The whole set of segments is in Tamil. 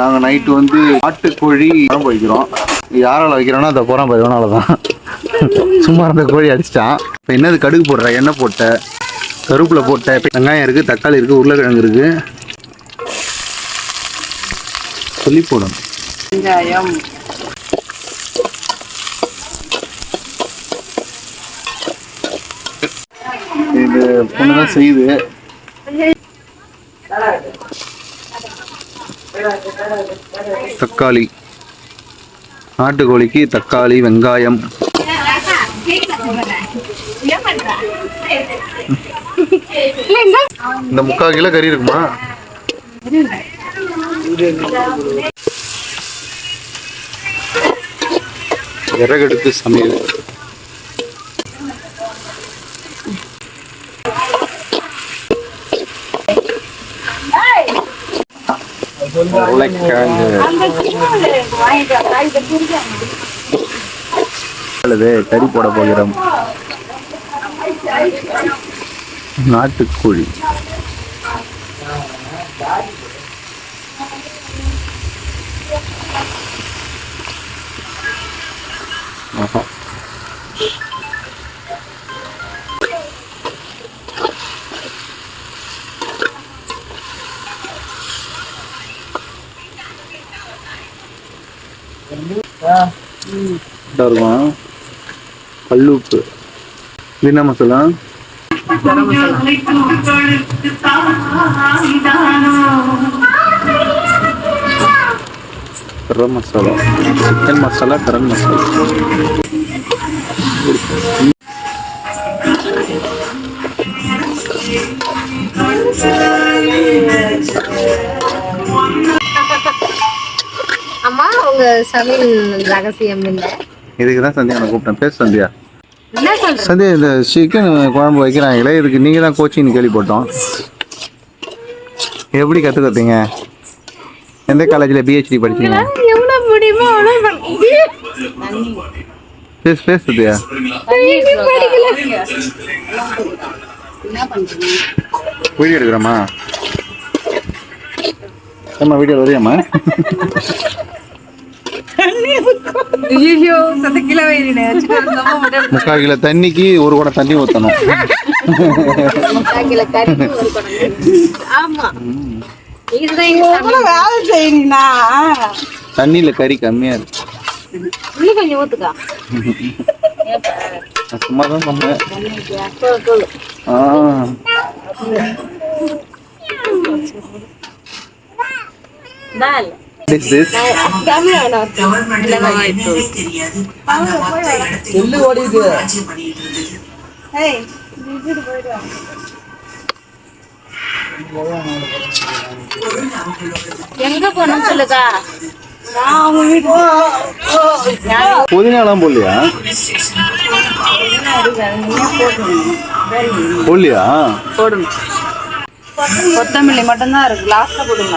நாங்கள் நைட்டு வந்து நாட்டுக்கோழி குழம்பு வைக்கிறோம் யாரால வைக்கிறோன்னா அதை போகிறோம் பருவனால தான். சும்மா இருந்த கோழி அடிச்சிட்டான். இப்போ என்னது கடுகு போடுற? எண்ணெய் போட்ட கருவேப்பிலை போட்ட வெங்காயம் இருக்குது தக்காளி இருக்குது உருளைக்கிழங்கு இருக்குது சொல்லி போடணும். வெங்காயம். இது பொண்ணு தான் செய்யுது தக்காளி. நாட்டுக்கோழிக்கு தக்காளி வெங்காயம். இந்த முக்கால் கிலோ கறி இருக்குமா? விறகடுப்பு சமையல். உருளைக்கிழங்கு அல்லது கறி போட போகிறோம் நாட்டுக்கோழி ஆஹா. இருக்கும். கல்லுப்பு இது என்ன மசாலா? கரம் மசாலா. சிக்கன் மசாலா கரம் மசாலா. உங்க சமையல் ரகசியம் இல்ல இதுக்கு தான் சந்தியா நான் கூப்பிட்டேன். பேச சந்தியா. சந்தியா இந்த சிக்கன் குழம்பு வைக்கிறாங்களே இதுக்கு நீங்கள் தான் கோச்சிங் கேள்விப்பட்டோம். எப்படி கற்றுக்கத்தீங்க எந்த காலேஜில் பிஹெச்டி படிச்சீங்க? முடியுமோ பண்ணி பேச பேச சந்தியா. வீடியோ எடுக்கிறோமா? ஏம்மா வீடியோ வரையாம்மா? ஐயோ சத்த கிலோ முக்கால் கிலோ தண்ணிக்கு ஒரு குடம் தண்ணி. ஊற்றணும் தண்ணியில் கறி கம்மியாக இருக்கு. சும்மா தான் சொன்னேன். ஆ. எங்க போகணும் சொல்லுக்கா புதினாலாம் போடலையா? போடலையா? போடணும் கொத்தமல்லி மட்டும்தான் இருக்கு. லாஸ்ட்ல போடுங்க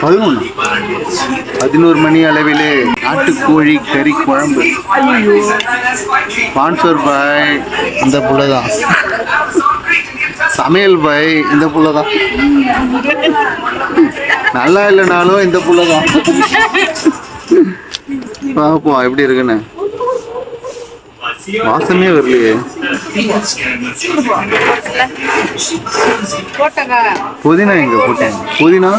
பதினொன்று. பதினோரு மணி அளவிலே நாட்டுக்கோழி கறி குழம்பு. ஸ்பான்சர் பாய் இந்த புள்ள தான் சமையல் பாய் இந்த புள்ள தான் நல்லா இல்லைனாலும் இந்த புள்ள தான் பார்ப்போம் எப்படி இருக்குன்னு? வாசமே வரலையே. புதினா எங்க போட்டேன்? புதினா?